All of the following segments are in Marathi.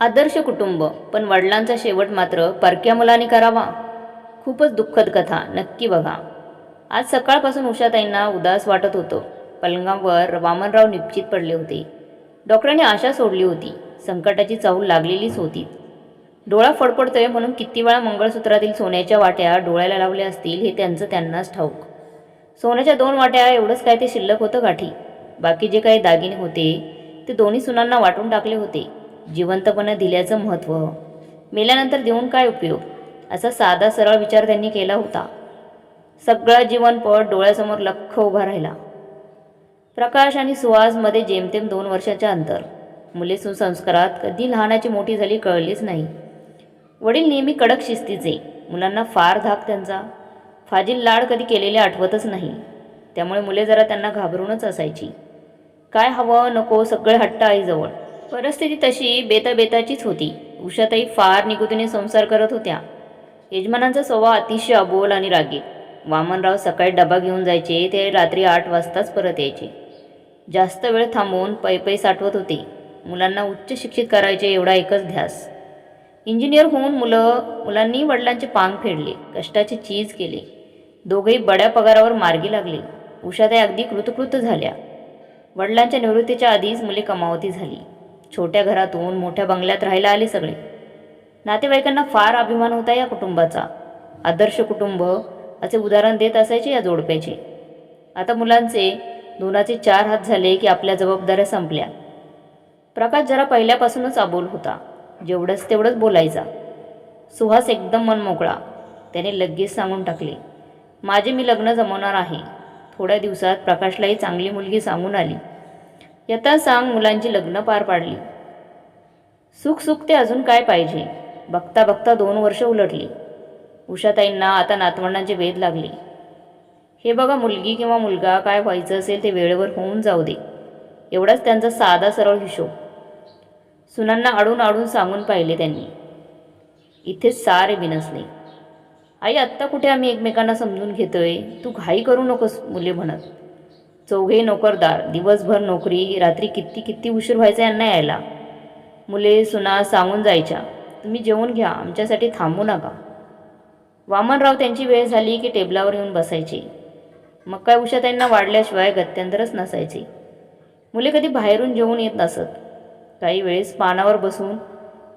आदर्श कुटुंब पण वडिलांचा शेवट मात्र परक्या मुलाने करावा. खूपच दुःखद कथा नक्की बघा. आज सकाळपासून उषाताईंना उदास वाटत होतं. पलंगावर वामनराव निश्चित पडले होते. डॉक्टरांनी आशा सोडली होती. संकटाची चाहूल लागलेलीच होती. डोळा फडफडतोय म्हणून किती वेळा मंगळसूत्रातील सोन्याच्या वाट्या डोळ्याला लावल्या असतील हे त्यांचं त्यांनाच ठाऊक. सोन्याच्या दोन वाट्या एवढंच काय ते शिल्लक होतं गाठी? बाकी जे काही दागिने होते ते दोन्ही सुनांना वाटून टाकले होते. जिवंतपणा दिल्याचं महत्त्व. मेल्यानंतर देऊन काय उपयोग? असा साधा सरळ विचार त्यांनी केला होता. सगळा जीवनपट डोळ्यासमोर लख्ख उभा राहिला. प्रकाश आणि सुहासमध्ये जेमतेम दोन वर्षाच्या अंतर. मुले सुसंस्कारात कधी लहानाची मोठी झाली कळलीच नाही. वडील नेहमी कडक शिस्तीचे. मुलांना फार धाक त्यांचा. फाजील लाड कधी केलेले आठवतच नाही. त्यामुळे मुले जरा त्यांना घाबरूनच असायची. काय हवं नको सगळे हट्ट आईजवळ परिस्थिती तशी बेताबेताचीच होती. उषाताई फार निगुतीने संसार करत होत्या. यजमानांचा स्वभाव अतिशय अबोल आणि रागे. वामनराव सकाळी डबा घेऊन जायचे ते रात्री आठ वाजताच परत यायचे. जास्त वेळ थांबवून पै साठवत होते. मुलांना उच्च शिक्षित करायचे एवढा एकच ध्यास. इंजिनियर होऊन मुलं मुलांनी वडिलांचे पांग फेडले कष्टाचे चीज केले. दोघेही बड्या पगारावर मार्गी लागले. उषाताई अगदी कृतकृत झाल्या. वडिलांच्या निवृत्तीच्या आधीच मुले कमावती झाली. छोट्या घरातून मोठ्या बंगल्यात राहायला आले सगळे. नातेवाईकांना फार अभिमान होता या कुटुंबाचा. आदर्श कुटुंब असे उदाहरण देत असायचे या जोडप्याचे. आता मुलांचे दोनाचे चार हात झाले की आपल्या जबाबदाऱ्या संपल्या. प्रकाश जरा पहिल्यापासूनच अबोल होता. जेवढंच तेवढंच बोलायचा. सुहास एकदम मनमोकळा त्याने लगेच सांगून टाकले माझे मी लग्न जमवणार आहे. थोड्या दिवसात प्रकाशलाही चांगली मुलगी सांगून आली. यथा सांग मुलांची लग्न पार पाडली. सुख सुख ते अजून काय पाहिजे? बघता बघता दोन वर्ष उलटली. उषाताईंना आता नातवंडांचे वेध लागले. हे बघा मुलगी किंवा मुलगा काय व्हायचं असेल ते वेळेवर होऊन जाऊ दे. एवढाच त्यांचा साधा सरळ हिशोब. सुनांना अडून आडून सांगून पाहिले त्यांनी. इथेच सारे बिनसले. आई आत्ता कुठे आम्ही एकमेकांना समजून घेतोय? तू घाई करू नकोस मुले म्हणत. चौघे नोकरदार दिवसभर नोकरी रात्री किती किती उशीर व्हायचा यांना यायला? मुले सुना सांगून जायच्या तुम्ही जेवून घ्या आमच्यासाठी थांबू नका. वामनराव त्यांची वेळ झाली की टेबलावर येऊन बसायचे. मग काय उषा त्यांना वाढल्याशिवाय गत्यंतरच नसायचे. मुले कधी बाहेरून जेवून येत नसत. काही वेळेस पानावर बसून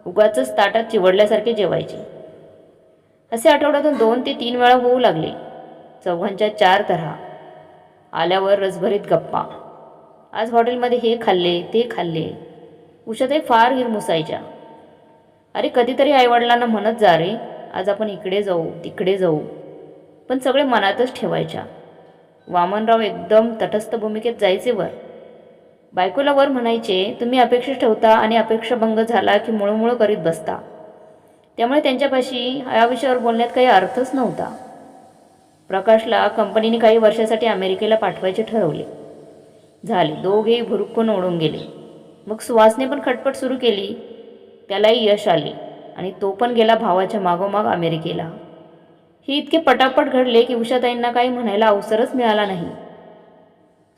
उगाचच ताटात चिवडल्यासारखे जेवायचे. असे आठवड्यातून दोन ते तीन वेळा होऊ लागले. चौघांच्या चार तऱ्हा. आल्यावर रसभरीत गप्पा. आज हॉटेलमध्ये हे खाल्ले ते खाल्ले. उषाताई फार हिरमुसायच्या. अरे कधीतरी आईवडिलांना म्हणत जा रे आज आपण इकडे जाऊ तिकडे जाऊ. पण सगळे मनातच ठेवायच्या. वामनराव एकदम तटस्थ भूमिकेत जायचे वर. बायकोला वर म्हणायचे तुम्ही अपेक्षा ठेवता आणि अपेक्षाभंग झाला की मुळमुळं करीत बसता. त्यामुळे त्यांच्यापाशी या विषयावर बोलण्यात काही अर्थच नव्हता. प्रकाशला कंपनीने काही वर्षासाठी अमेरिकेला पाठवायचे ठरवले. झाले. दोघेही भुरुक्कून ओढून गेले. मग सुहासने पण खटपट सुरू केली. त्यालाही यश आले आणि तो पण गेला भावाच्या मागोमाग अमेरिकेला. हे इतके पटापट घडले की उषाताईंना काही म्हणायला अवसरच मिळाला नाही.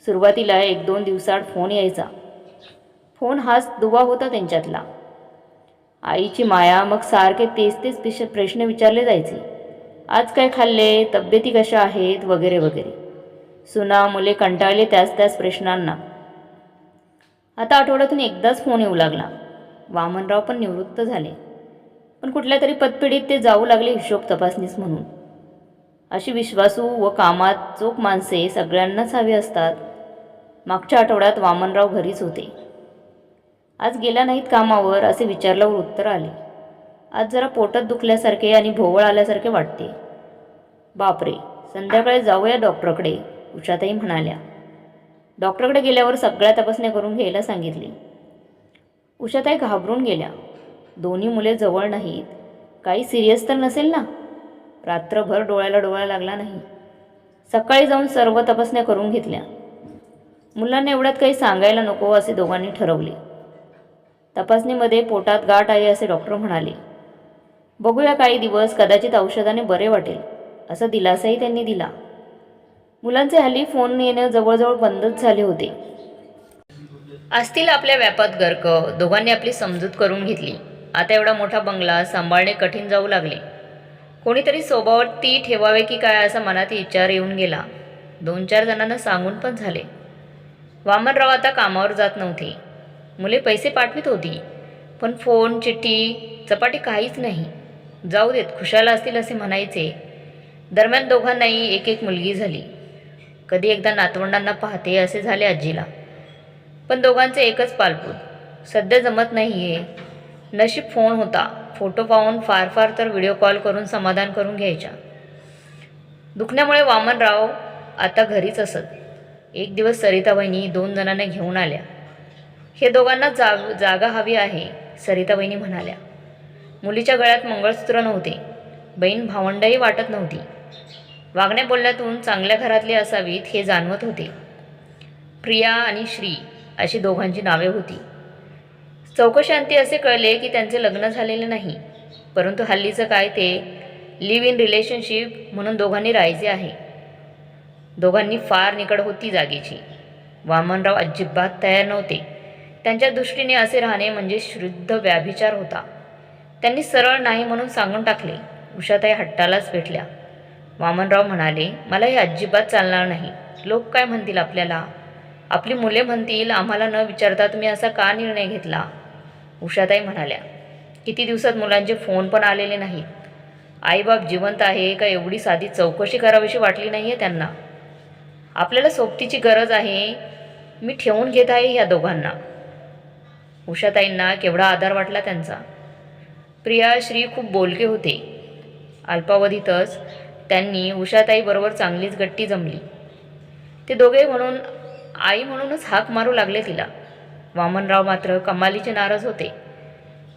सुरुवातीला एक दोन दिवसात फोन यायचा. फोन हाच दुवा होता त्यांच्यातला. आईची माया मग सारखे तेच तेच प्रश्न विचारले जायचे. आज काय खाल्ले? तब्येती कशा आहेत? वगैरे वगैरे. सुना मुले कंटाळले त्याच त्याच प्रश्नांना. आता आठवड्यातून एकदाच फोन येऊ लागला. वामनराव पण निवृत्त झाले. पण कुठल्या तरी पतपिढीत ते जाऊ लागले हिशोब तपासणीस म्हणून. अशी विश्वासू व कामात चोख माणसे सगळ्यांनाच हवी असतात. मागच्या आठवड्यात वामनराव घरीच होते. आज गेल्या नाहीत कामावर असे विचारल्यावर उत्तर आले. आज जरा पोटात दुखल्यासारखे आणि भोवळ आल्यासारखे वाटते. बापरे संध्याकाळी जाऊया डॉक्टरकडे उषाताई म्हणाल्या. डॉक्टरकडे गेल्यावर सगळ्या तपासण्या करून घ्यायला सांगितली. उषाताई घाबरून गेल्या. दोन्ही मुले जवळ नाहीत. काही सिरियस तर नसेल ना? रात्रभर डोळ्याला डोळा लागला नाही. सकाळी जाऊन सर्व तपासण्या करून घेतल्या. मुलांना एवढ्यात काही सांगायला नको असे दोघांनी ठरवले. तपासणीमध्ये पोटात गाठ आहे असे डॉक्टर म्हणाले. बघूया काही दिवस कदाचित औषधाने बरे वाटेल असा दिलासाही त्यांनी दिला. मुलांचे हल्ली फोन येणं जवळजवळ बंदच झाले होते. असतील आपल्या व्यापात गर्क दोघांनी आपली समजूत करून घेतली. आता एवढा मोठा बंगला सांभाळणे कठीण जाऊ लागले. कोणीतरी सोबती ठेवावे की काय असा मनात विचार येऊन गेला. दोन चार जणांना सांगून पण झाले. वामनराव आता कामावर जात नव्हते. मुले पैसे पाठवित होती. पण फोन चिठ्ठी चपाटी काहीच नाही. जाऊ देत खुशाला असतील असे म्हणायचे. दरम्यान दोघांनाही एक एक मुलगी झाली. कधी एकदा नातवंडांना पाहते असे झाले आजीला. पण दोघांचे एकच पालपूत. सध्या जमत नाही आहे नशीब फोन होता. फोटो पाहून फार फार तर व्हिडिओ कॉल करून समाधान करून घ्यायच्या. दुखण्यामुळे वामनराव आता घरीच असत. एक दिवस सरिता वहिनी दोन जणांना घेऊन आल्या. हे दोघांना जाग जागा हवी आहे सरिता म्हणाल्या. मुलीच्या गळ्यात मंगळसूत्र नव्हते. बहीण भावंडही वाटत नव्हती. वागण्या बोलण्यातून चांगल्या घरातली असावीत हे जाणवत होते. प्रिया आणि श्री अशी दोघांची नावे होती. चौकशांती असे कळले की त्यांचे लग्न झालेले नाही. परंतु हल्लीचं काय ते लिव्ह इन रिलेशनशिप म्हणून दोघांनी राहायचे आहे. दोघांनी फार निकड होती जागेची. वामनराव अजिबात तयार नव्हते. त्यांच्या दृष्टीने असे राहणे म्हणजे शुद्ध व्याभिचार होता. त्यांनी सरळ नाही म्हणून सांगून टाकले. उषाताई हट्टालाच भेटल्या. वामनराव म्हणाले मला हे अजिबात चालणार नाही. लोक काय म्हणतील आपल्याला? आपली मुले म्हणतील आम्हाला न विचारता तुम्ही असा का निर्णय घेतला? उषाताई म्हणाल्या किती दिवसात मुलांचे फोन पण आलेले नाहीत. आईबाप जिवंत आहे का एवढी साधी चौकशी करावीशी वाटली नाही आहे त्यांना? आपल्याला सोबतीची गरज आहे. मी ठेवून घेत आहे ह्या दोघांना. उषाताईंना केवढा आधार वाटला त्यांचा. प्रिया श्री खूप बोलके होते. अल्पावधीतच त्यांनी उषाताईबरोबर चांगलीच गट्टी जमली. ते दोघे म्हणून आई म्हणूनच हाक मारू लागले तिला. वामनराव मात्र कमालीचे नाराज होते.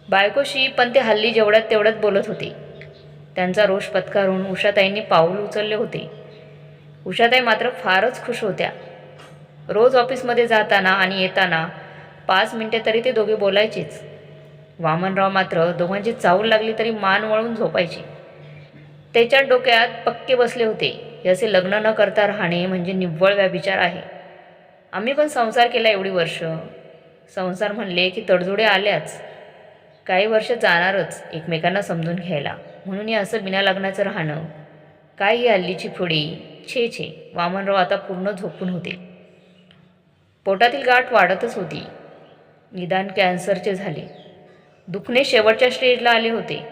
बायकोशी पण ते हल्ली जेवढ्यात तेवढ्यात बोलत होते. त्यांचा रोष पत्कारून उषाताईंनी पाऊल उचलले होते. उषाताई मात्र फारच खुश होत्या. रोज ऑफिसमध्ये जाताना आणि येताना पाच मिनटे तरी ते दोघे बोलायचेच. वामनराव मात्र दोघांची चावल लागली तरी मान वळून झोपायची. त्याच्या डोक्यात पक्के बसले होते. हे असे लग्न न करता राहणे म्हणजे निव्वळ व्याभिचार आहे. आम्ही पण संसार केला एवढी वर्ष. संसार म्हणले की तडजोडे आल्याच. काही वर्ष जाणारच एकमेकांना समजून घ्यायला. म्हणून हे असं बिना लग्नाचं राहणं. काय ही हल्लीची फुडी? छे छे. वामनराव आता पूर्ण झोपून होते. पोटातील गाठ वाढतच होती. निदान कॅन्सरचे झाले. दुखणे शेवटच्या स्टेजला आले होते.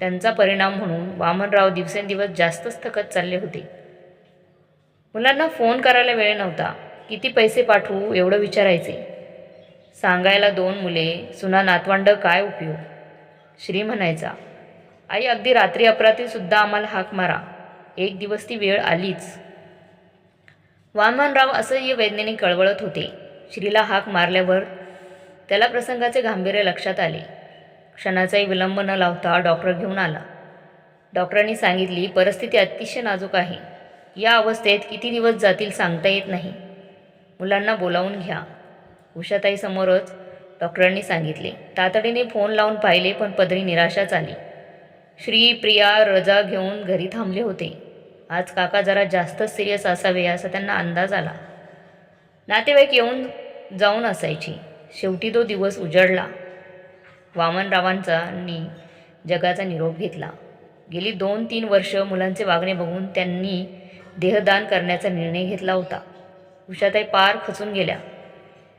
त्यांचा परिणाम म्हणून वामनराव दिवसेंदिवस जास्तच थकत चालले होते. मुलांना फोन करायला वेळ नव्हता. किती पैसे पाठवू एवढं विचारायचे. सांगायला दोन मुले सुना नातवंड काय उपयोग? श्री म्हणायचा आई अगदी रात्री अपरातीसुद्धा आम्हाला हाक मारा. एक दिवस ती वेळ आलीच. वामनराव असंही वैज्ञानिक कळवळत होते. श्रीला हाक मारल्यावर त्याला प्रसंगाचे गांभीर्य लक्षात आले. क्षणाचाही विलंब न लावता डॉक्टर घेऊन आला. डॉक्टरांनी सांगितली परिस्थिती अतिशय नाजूक आहे. या अवस्थेत किती दिवस जातील सांगता येत नाही. मुलांना बोलावून घ्या. उषाताईसमोरच डॉक्टरांनी सांगितले. तातडीने फोन लावून पाहिले पण पदरी निराशाच आली. श्री प्रिया रजा घेऊन घरी थांबले होते. आज काका जरा जास्तच सिरियस असावे असा त्यांना अंदाज आला. नातेवाईक येऊन जाऊन असायची. शेवटी तो दिवस उजडला वामनरावांचानी जगाचा निरोप घेतला. गेली दोन तीन वर्ष मुलांचे वागणे बघून त्यांनी देहदान करण्याचा निर्णय घेतला होता. उषाताई पार खचून गेल्या.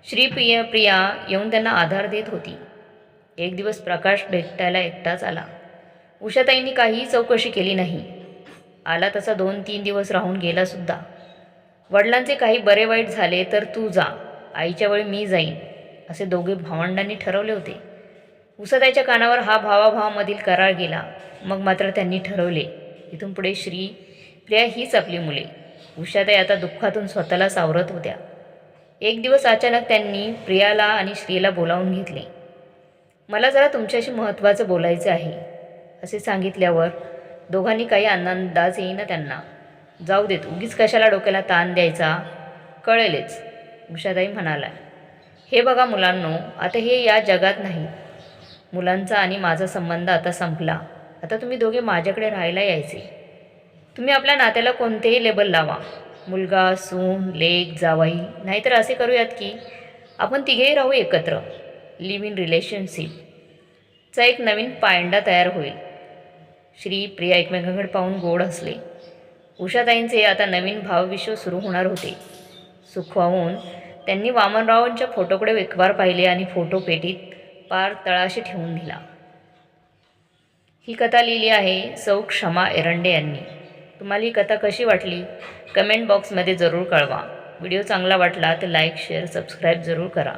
श्री प्रिया येऊन त्यांना आधार देत होती. एक दिवस प्रकाश भेटायला एकटाच आला. उषाताईंनी काहीही चौकशी केली नाही. आला तसा दोन तीन दिवस राहून गेलासुद्धा वडिलांचे काही बरे वाईट झाले तर तू जा. आईच्या वेळी मी जाईन. असे दोघे भावंडांनी ठरवले होते. उसाताईच्या कानावर हा भावाभावामधील करार गेला. मग मात्र त्यांनी ठरवले इथून पुढे श्री प्रिया हीच आपली मुले. उषाताई आता दुःखातून स्वतःला सावरत होत्या. एक दिवस अचानक त्यांनी प्रियाला आणि श्रीला बोलावून घेतले मला जरा तुमच्याशी महत्त्वाचं बोलायचं आहे असे सांगितल्यावर दोघांनी काही अंदाज येईना त्यांना. जाऊ देत उगीच कशाला डोक्याला ताण द्यायचा? कळेलच उषाताई म्हणाला हे बघा मुलांनो आता हे या जगात नाही मुलांचा आणि माझा संबंध आता संपला. आता तुम्ही दोघे माझ्याकडे राहायला यायचे. तुम्ही आपल्या नात्याला कोणतेही लेबल लावा. मुलगा सून लेक जावाई नाहीतर असे करूयात की आपण तिघेही राहू एकत्र. लिव्ह इन रिलेशनशिपचा एक नवीन पायंडा तयार होईल. श्री प्रिया एकमेकांकडे पाहून गोड हसले. उषाताईंचे आता नवीन भावविश्व सुरू होणार होते. सुखवाहून त्यांनी वामनरावांच्या फोटोकडे एकवार पाहिले आणि फोटो पेटीत पार तळाशी ठेवून दिला. ही कथा लिहिली आहे सौ क्षमा एरंडे यांनी. तुम्हाला ही कथा कशी वाटली? कमेंट बॉक्समध्ये जरूर कळवा. व्हिडिओ चांगला वाटला तर लाईक शेअर सबस्क्राईब जरूर करा.